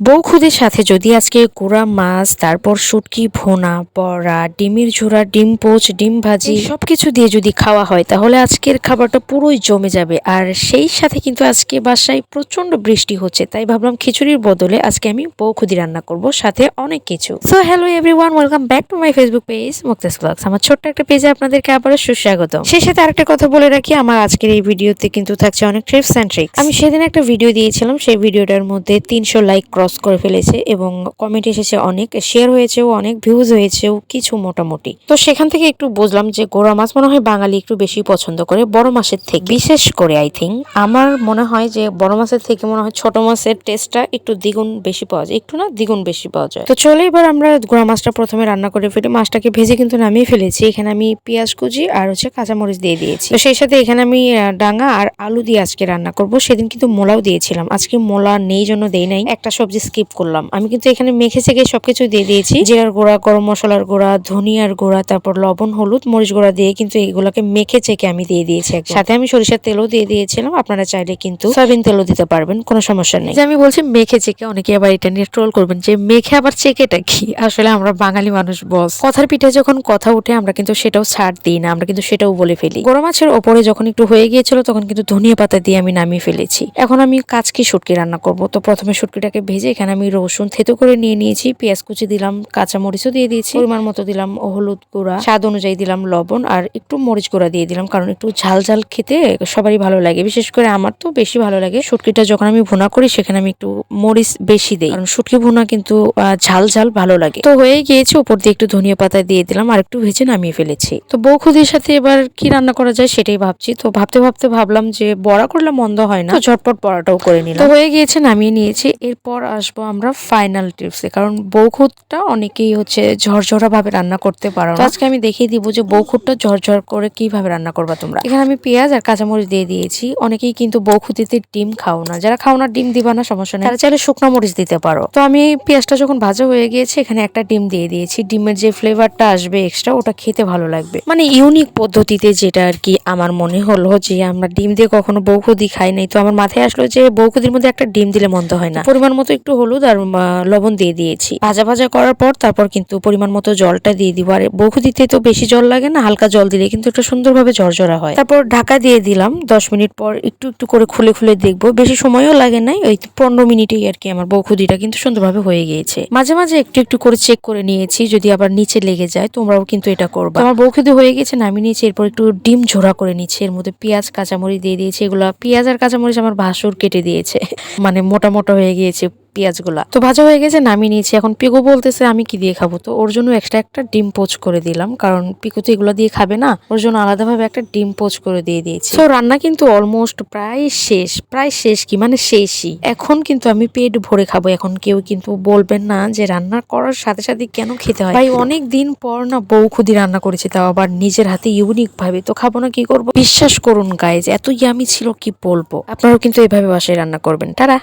বউখুদের সাথে যদি আজকে গুড়া মাছ তারপর শুটকি ভোনা বড়া ডিমের ঝোড়া ডিম পোচ ডিম ভাজি সবকিছু দিয়ে যদি খাওয়া হয় তাহলে আজকের খাবারটা পুরোই জমে যাবে। আর সেই সাথে কিন্তু আজকে বাসায় প্রচণ্ড বৃষ্টি হচ্ছে তাই ভাবলাম খিচুড়ির বদলে আজকে আমি বউখুদি রান্না করব সাথে অনেক কিছু। So hello everyone welcome back to my Facebook page Muktas blogs আমার ছোট্ট একটা পেজে আপনাদেরকে আবারও সুস্বাগত সেই সাথে আরেকটা কথা বলে রাখি আমার আজকের এই ভিডিওতে কিন্তু থাকছে অনেক ট্রিপস অ্যান্ড ট্রিক্স আমি সেদিন একটা ভিডিও দিয়েছিলাম সেই ভিডিওটার মধ্যে তিনশো লাইক ক্রস করে ফেলেছে এবং কমেন্ট এসেছে অনেক শেয়ার হয়েছেও, অনেক ভিউজ হয়েছেও, কিছু মোটামুটি। তো সেখান থেকে একটু বুঝলাম যে গোড়া মাছ মনে হয় বাঙালি একটু বেশি পছন্দ করে বড় মাছের থেকে। বিশেষ করে আই থিঙ্ক আমার মনে হয় যে বড় মাছের থেকে মনে হয় ছোট মাছের টেস্টটা একটু দ্বিগুণ বেশি পাওয়া যায়। একটু না, দ্বিগুণ বেশি পাওয়া যায়। তো চলে এবার আমরা গোড়া মাছটা প্রথমে রান্না করে ফেলি। মাছটাকে ভেজে কিন্তু নামিয়ে ফেলেছি। এখানে আমি পেঁয়াজ কুচি আর হচ্ছে কাঁচামরিচ দিয়ে দিয়েছি। তো সেই সাথে এখানে আমি ডাঙা আর আলু দিয়ে আজকে রান্না করব। সেদিন কিন্তু মোলাও দিয়েছিলাম। আজকে মোলা নেই জন্য দেই নাই। একটা সবজি স্কিপ করলাম। আমি কিন্তু এখানে মেখে চেখে সবকিছু দিয়ে দিয়েছি। জিরার গুঁড়া, গরম মশলার গুঁড়া, ধনিয়ার গুঁড়া, তারপর লবণ, হলুদ, মরিচ গুঁড়া দিয়ে কিন্তু এগুলোকে মেখে চেখে আমি দিয়ে দিয়েছি। সাথে আমি সরিষার তেলও দিয়ে দিয়েছিলাম। আপনারা চাইলে কিন্তু সয়াবিন তেলও দিতে পারবেন, কোনো সমস্যা নেই। যে আমি বলছি মেখে চেকে অনেকে আবার এটা নিয়ে ট্রোল করবেন যে মেখে আবার চেকেটা কি? আসলে আমরা বাঙালি মানুষ বস কথার পিঠে যখন কথা উঠে, আমরা কিন্তু সেটাও ছাড় দিই না, আমরা কিন্তু সেটাও বলে ফেলি। গরম মাছের ওপরে যখন একটু হয়ে গিয়েছিল, তখন কিন্তু ধনিয়া পাতা দিয়ে আমি নামিয়ে ফেলেছি। এখন আমি কাচকি শুটকি রান্না করব। তো প্রথমে শুটকিটাকে ভেজে এখানে আমি রসুন থেতো করে নিয়ে নিয়েছি, পেঁয়াজ কুচি দিলাম কাঁচা মরিচও দিয়ে দিয়েছি, পরিমাণ মতো দিলাম হলুদ গুঁড়া, স্বাদ অনুযায়ী দিলাম লবণ আর একটু মরিচ গুঁড়া দিয়ে দিলাম, কারণ একটু ঝাল ঝাল খেতে সবারই ভালো লাগে। বিশেষ করে আমার তো বেশি ভালো লাগে। শুটকিটা যখন আমি ভুনা করি, সেখানে আমি একটু মরিচ বেশি দিই, কারণ শুটকি ভুনা কিন্তু ঝাল ঝাল ভালো লাগে। তো হয়ে গিয়েছে উপর দিয়ে একটু ধনিয়া পাতা দিয়ে দিলাম আর একটু ভেজে নামিয়ে ফেলেছি। তো বৌখুদির সাথে এবার কি রান্না করা যায় সেটাই ভাবছি। তো ভাবতে ভাবতে ভাবলাম যে বড়া করলে মন্দ হয় না ঝটপট বড়াটাও করে নিলাম। তো হয়ে গিয়েছে, নামিয়ে নিয়েছি। এরপর আসব আমরা ফাইনাল টিপসে কারণ বৌখুদটা অনেকেই হচ্ছে ঝরঝরা ভাবে রান্না করতে পারো। তো আজকে আমি দেখিয়ে দিব যে বৌখুদটা ঝরঝর করে কীভাবে রান্না করবা তোমরা। এখানে আমি পেঁয়াজ আর কাঁচামরিচ দিয়ে দিয়েছি। অনেকেই কিন্তু বৌখুদিতে ডিম খাও না। যারা খাও না ডিম দিবা না সমস্যা নেই। তারা চাইলে শুকনো মরিচ দিতে পারো। তো আমি পেঁয়াজটা যখন ভাজা হয়ে গিয়েছে এখানে একটা ডিম দিয়ে দিয়েছি। ডিমের যে ফ্লেভারটা আসবে এক্সট্রা ওটা খেতে ভালো লাগবে। মানে ইউনিক পদ্ধতিতে যেটা আর কি আমার মনে হলো যে আমরা ডিম দিয়ে কখনো বৌখুদি খাই নাই। তো আমার মাথায় আসলো যে বৌখুদির মধ্যে একটা ডিম দিলে মন্দ হয় না। পরিমাণ মতো একটু হলুদ আর লবণ দিয়ে দিয়েছি। ভাজা ভাজা করার পর তারপর কিন্তু পরিমাণ মতো জলটা দিয়ে দিব। আর বৌখুদিতে তো বেশি জল লাগে না, হালকা জল দিলে কিন্তু এটা সুন্দরভাবে ঝরঝরা হয়। তারপর ঢাকা দিয়ে দিলাম দশ মিনিট পর একটু একটু করে খুলে খুলে দেখব। বেশি সময়ও লাগে নাই, ওই পনেরো মিনিটেই আর কি আমার বৌখুদিটা কিন্তু সুন্দরভাবে হয়ে গিয়েছে। মাঝে মাঝে একটু একটু করে চেক করে নিয়েছি, যদি আবার নিচে লেগে যায়, তোমরাও কিন্তু এটা করবা। আমার বৌখুদি হয়ে গেছে নামিয়ে নিয়েছি এরপর একটু ডিম ঝোড়া করে নিচ্ছি। এর মধ্যে পেঁয়াজ, কাঁচামরিচ দিয়ে দিয়েছি। এগুলো পেঁয়াজ আর কাঁচামরিচ আমার ভাসুর কেটে দিয়েছে। মানে মোটা মোটা হয়ে গিয়েছে পেঁয়াজগুলা। তো ভাজা হয়ে গেছে, নামিয়ে নিয়েছি। এখন পিকু বলতেছে, আমি কি দিয়ে খাব? তো ওর জন্য এক্সট্রা একটা ডিম পোচ করে দিলাম, কারণ পিকু তো এগুলো দিয়ে খাবে না। ওর জন্য আলাদাভাবে একটা ডিম পোচ করে দিয়ে দিয়েছি। তো রান্না কিন্তু অলমোস্ট প্রায় শেষ প্রায় শেষ কি? মানে শেষই। এখন কিন্তু আমি পেট ভরে খাব। এখন কেউ কিন্তু বলবেন না যে রান্না করার সাথে সাথে কেন খেতে হয়। ভাই অনেক দিন পর না বউ খুদি রান্না করেছি, তাও আবার নিজের হাতে ইউনিক ভাবে। তো খাব না, কি করব? বিশ্বাস করুন গাইজ এত ইয়ামি ছিল, কি বলব? আপনারাও কিন্তু এভাবে বাসায় রান্না করবেন। তারা